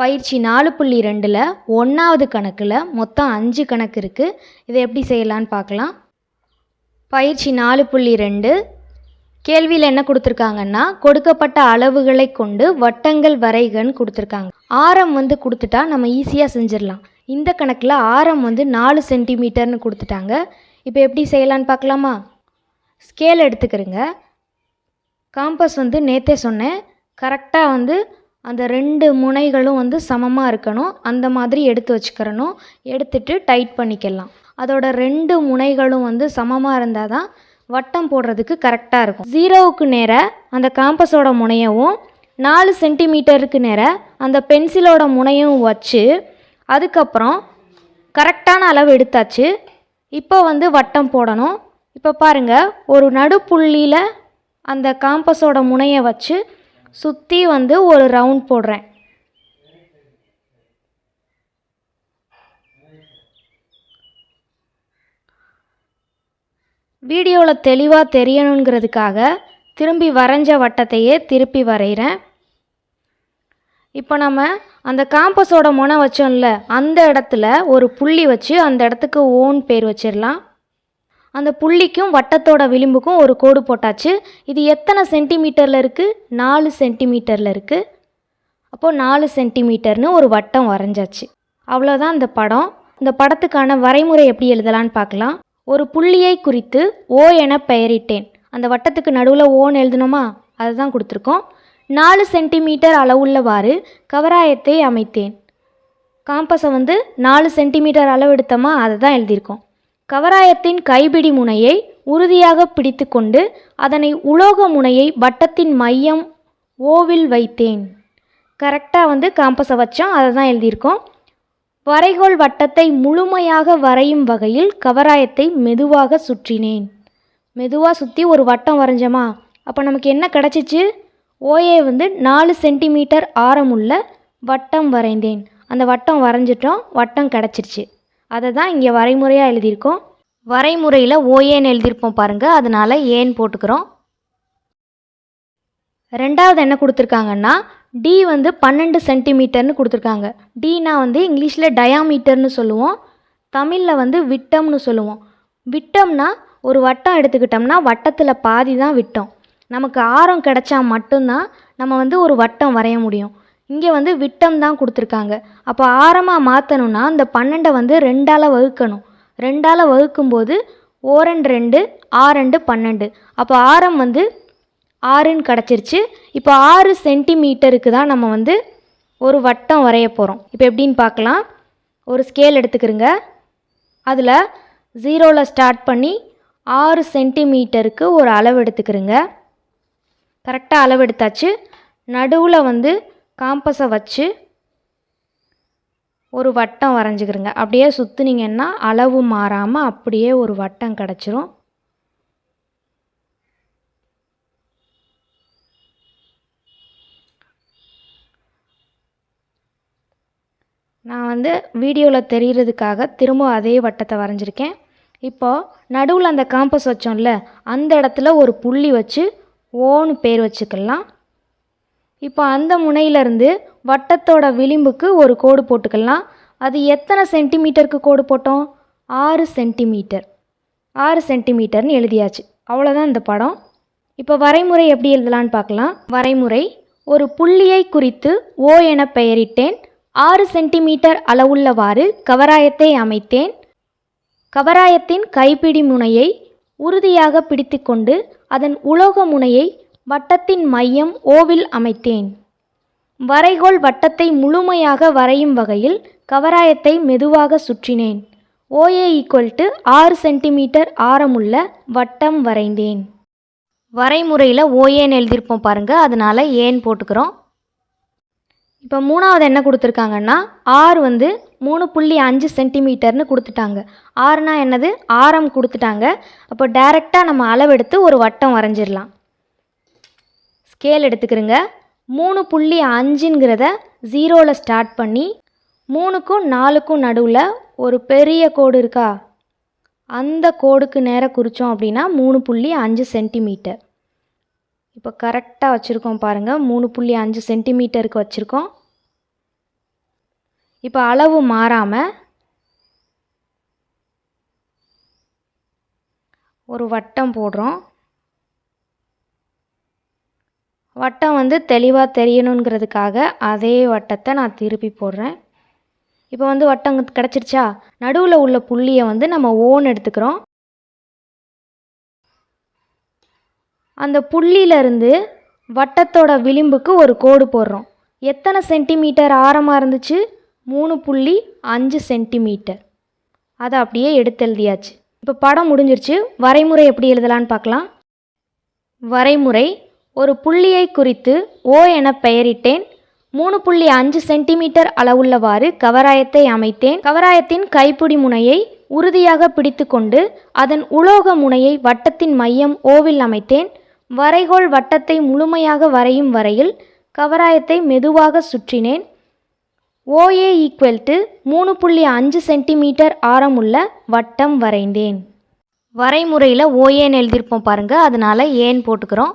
பயிற்சி நாலு புள்ளி ரெண்டில் ஒன்றாவது கணக்கில் மொத்தம் அஞ்சு கணக்கு இருக்குது இதை எப்படி செய்யலான்னு பார்க்கலாம். பயிற்சி நாலு புள்ளி ரெண்டு. கேள்வியில் என்ன கொடுத்துருக்காங்கன்னா கொடுக்கப்பட்ட அளவுகளை கொண்டு வட்டங்கள் வரைகன்னு கொடுத்துருக்காங்க. ஆரம் வந்து கொடுத்துட்டா நம்ம ஈஸியாக செஞ்சிடலாம். இந்த கணக்கில் ஆரம் வந்து நாலு சென்டிமீட்டர்னு கொடுத்துட்டாங்க. இப்போ எப்படி செய்யலான்னு பார்க்கலாமா? ஸ்கேல் எடுத்துக்கிறேங்க. காம்பஸ் வந்து நேற்றே சொன்னேன். கரெக்டாக வந்து அந்த ரெண்டு முனைகளும் வந்து சமமாக இருக்கணும். அந்த மாதிரி எடுத்து வச்சுக்கிறணும். எடுத்துட்டு டைட் பண்ணிக்கலாம். அதோட ரெண்டு முனைகளும் வந்து சமமாக இருந்தால் தான் வட்டம் போடுறதுக்கு கரெக்டாக இருக்கும். ஜீரோவுக்கு நேர அந்த காம்பஸோட முனையவும் நாலு சென்டிமீட்டருக்கு நேர அந்த பென்சிலோட முனையும் வச்சு அதுக்கப்புறம் கரெக்டான அளவு எடுத்தாச்சு. இப்போ வந்து வட்டம் போடணும். இப்போ பாருங்கள் ஒரு நடுப்புள்ளியில் அந்த காம்பஸோட முனையை வச்சு சுற்றி வந்து ஒரு ரவுண்ட் போடுறேன். வீடியோவில் தெளிவாக தெரியணுங்கிறதுக்காக திரும்பி வரைஞ்ச வட்டத்தையே திருப்பி வரைகிறேன். இப்போ நம்ம அந்த காம்பஸோட முனை வச்சோம்ல அந்த இடத்துல ஒரு புள்ளி வச்சு அந்த இடத்துக்கு ஓன் பேர் வச்சிடலாம். அந்த புள்ளிக்கும் வட்டத்தோட விளிம்புக்கும் ஒரு கோடு போட்டாச்சு. இது எத்தனை சென்டிமீட்டரில் இருக்குது நாலு சென்டிமீட்டரில் இருக்குது அப்போது நாலு சென்டிமீட்டர்னு ஒரு வட்டம் வரைஞ்சாச்சு. அவ்வளோதான் இந்த படம். இந்த படத்துக்கான வரைமுறை எப்படி எழுதலான்னு பார்க்கலாம். ஒரு புள்ளியை குறித்து ஓ என பெயரிட்டேன். அந்த வட்டத்துக்கு நடுவில் ஓன்னு எழுதணுமா? அதுதான் கொடுத்துருக்கோம். நாலு சென்டிமீட்டர் அளவுள்ளவாறு கவராயத்தை அமைத்தேன். காம்பஸை வந்து நாலு சென்டிமீட்டர் அளவு எடுத்தோமா? அதை தான் எழுதியிருக்கோம். கவராயத்தின் கைப்பிடி முனையை உறுதியாக பிடித்துக்கொண்டு அதனை உலோக முனையை வட்டத்தின் மையம் ஓவில் வைத்தேன். கரெக்டாக வந்து காம்பஸை வச்சோம். அதை தான் எழுதியிருக்கோம். வரைகோல் வட்டத்தை முழுமையாக வரையும் வகையில் கவராயத்தை மெதுவாக சுற்றினேன். மெதுவாக சுற்றி ஒரு வட்டம் வரைஞ்சோமா? அப்போ நமக்கு என்ன கிடச்சிச்சு? ஓஏ வந்து நாலு சென்டிமீட்டர் ஆரமுள்ள வட்டம் வரைந்தேன். அந்த வட்டம் வரைஞ்சிட்டோம். வட்டம் கிடச்சிருச்சு. அதை தான் இங்கே வரைமுறையாக எழுதியிருக்கோம். வரைமுறையில் ஓஏன்னு எழுதியிருப்போம் பாருங்கள் அதனால் ஏன் போட்டுக்கிறோம். ரெண்டாவது என்ன கொடுத்துருக்காங்கன்னா டி வந்து பன்னெண்டு சென்டிமீட்டர்னு கொடுத்துருக்காங்க. டீனா வந்து இங்கிலீஷில் டயாமீட்டர்னு சொல்லுவோம். தமிழில் வந்து விட்டம்னு சொல்லுவோம். விட்டம்னா ஒரு வட்டம் எடுத்துக்கிட்டோம்னா வட்டத்தில் பாதி தான் விட்டம். நமக்கு ஆரம் கிடைச்சா மட்டும்தான் நம்ம வந்து ஒரு வட்டம் வரைய முடியும். இங்கே வந்து விட்டம் தான் கொடுத்துருக்காங்க. அப்போ ஆரமாக மாற்றணும்னா அந்த பன்னெண்டை வந்து ரெண்டால் வகுக்கணும். ரெண்டால் வகுக்கும்போது ஓரெண்டு ரெண்டு ஆரெண்டு பன்னெண்டு. அப்போ ஆரம் வந்து ஆறுன்னு கிடச்சிருச்சு. இப்போ ஆறு சென்டிமீட்டருக்கு தான் நம்ம வந்து ஒரு வட்டம் வரைய போகிறோம் இப்போ எப்படின்னு பார்க்கலாம். ஒரு ஸ்கேல் எடுத்துக்கிறோங்க. அதில் ஜீரோவில் ஸ்டார்ட் பண்ணி ஆறு சென்டிமீட்டருக்கு ஒரு அளவு எடுத்துக்கிறோங்க. கரெக்டாக அளவு எடுத்தாச்சு. நடுவில் வந்து காம்பஸை வச்சு ஒரு வட்டம் வரைஞ்சிக்கிறங்க அப்படியே சுற்றுனீங்கன்னா அளவு மாறாமல் அப்படியே ஒரு வட்டம் கிடச்சிரும். நான் வந்து வீடியோவில் தெரிகிறதுக்காக திரும்ப அதே வட்டத்தை வரைஞ்சிருக்கேன். இப்போது நடுவில் அந்த காம்பஸ் வச்சோம்ல அந்த இடத்துல ஒரு புள்ளி வச்சு ஓன்னு பேர் வச்சுக்கலாம். இப்போ அந்த முனையிலேருந்து வட்டத்தோட விளிம்புக்கு ஒரு கோடு போட்டுக்கலாம். அது எத்தனை சென்டிமீட்டருக்கு கோடு போட்டோம்? ஆறு சென்டிமீட்டர். ஆறு சென்டிமீட்டர்னு எழுதியாச்சு. அவ்வளோதான் இந்த படம். இப்போ வரைமுறை எப்படி எழுதலான்னு பார்க்கலாம். வரைமுறை ஒரு புள்ளியை குறித்து ஓ என பெயரிட்டேன். ஆறு சென்டிமீட்டர் அளவுள்ளவாறு கவராயத்தை அமைத்தேன். கவராயத்தின் கைப்பிடி முனையை உறுதியாக பிடித்துக்கொண்டு அதன் உலோக முனையை வட்டத்தின் மையம் ஓவில் அமைத்தேன். வரைகோல் வட்டத்தை முழுமையாக வரையும் வகையில் கவராயத்தை மெதுவாக சுற்றினேன். ஓஏ ஈக்குவல் டு ஆறு சென்டிமீட்டர் ஆரமுள்ள வட்டம் வரைந்தேன். வரைமுறையில் ஓஏன்னு எழுதியிருப்போம் பாருங்கள் அதனால் ஏன் போட்டுக்கிறோம். இப்போ மூணாவது என்ன கொடுத்துருக்காங்கன்னா ஆறு வந்து மூணு புள்ளி அஞ்சு சென்டிமீட்டர்னு கொடுத்துட்டாங்க. ஆறுனா என்னது? ஆரம் கொடுத்துட்டாங்க. அப்போ டைரெக்டாக நம்ம அளவெடுத்து ஒரு வட்டம் வரைஞ்சிடலாம் ஸ்கேல் எடுத்துக்கிறோங்க. மூணு புள்ளி அஞ்சுங்கிறத ஜீரோவில் ஸ்டார்ட் பண்ணி மூணுக்கும் நாலுக்கும் நடுவில் ஒரு பெரிய கோடு இருக்கா? அந்த கோடுக்கு நேராக குறித்தோம் அப்படின்னா மூணு புள்ளி அஞ்சு சென்டிமீட்டர். இப்போ கரெக்டாக வச்சுருக்கோம் பாருங்கள் மூணு புள்ளி அஞ்சு சென்டிமீட்டருக்கு வச்சுருக்கோம். இப்போ அளவு மாறாமல் ஒரு வட்டம் போடுறோம். வட்டம் வந்து தெளிவாக தெரியணுங்கிறதுக்காக அதே வட்டத்தை நான் திருப்பி போடுறேன். இப்போ வந்து வட்டம் கிடச்சிருச்சா? நடுவில் உள்ள புள்ளியை வந்து நம்ம ஓன் எடுத்துக்கிறோம். அந்த புள்ளியிலேருந்து வட்டத்தோட விளிம்புக்கு ஒரு கோடு போடுறோம். எத்தனை சென்டிமீட்டர் ஆரமாக இருந்துச்சு? மூணு புள்ளி அஞ்சு சென்டிமீட்டர். அதை அப்படியே எடுத்து எழுதியாச்சு. இப்போ படம் முடிஞ்சிருச்சு. வரைமுறை எப்படி எழுதலான்னு பார்க்கலாம். வரைமுறை ஒரு புள்ளியை குறித்து ஓ என பெயரிட்டேன். மூணு புள்ளி அஞ்சு சென்டிமீட்டர் அளவுள்ளவாறு கவராயத்தை அமைத்தேன். கவராயத்தின் கைப்பிடி முனையை உறுதியாக பிடித்துக்கொண்டு அதன் உலோக முனையை வட்டத்தின் மையம் ஓவில் அமைத்தேன். வரைகோல் வட்டத்தை முழுமையாக வரையும் வரையில் கவராயத்தை மெதுவாக சுற்றினேன். ஓஏ ஈக்குவல் டு மூணு புள்ளி அஞ்சு சென்டிமீட்டர் ஆரமுள்ள வட்டம் வரைந்தேன். வரைமுறையில் ஓஏன்னு எழுதியிருப்போம் பாருங்கள் அதனால் ஏன் போட்டுக்கிறோம்.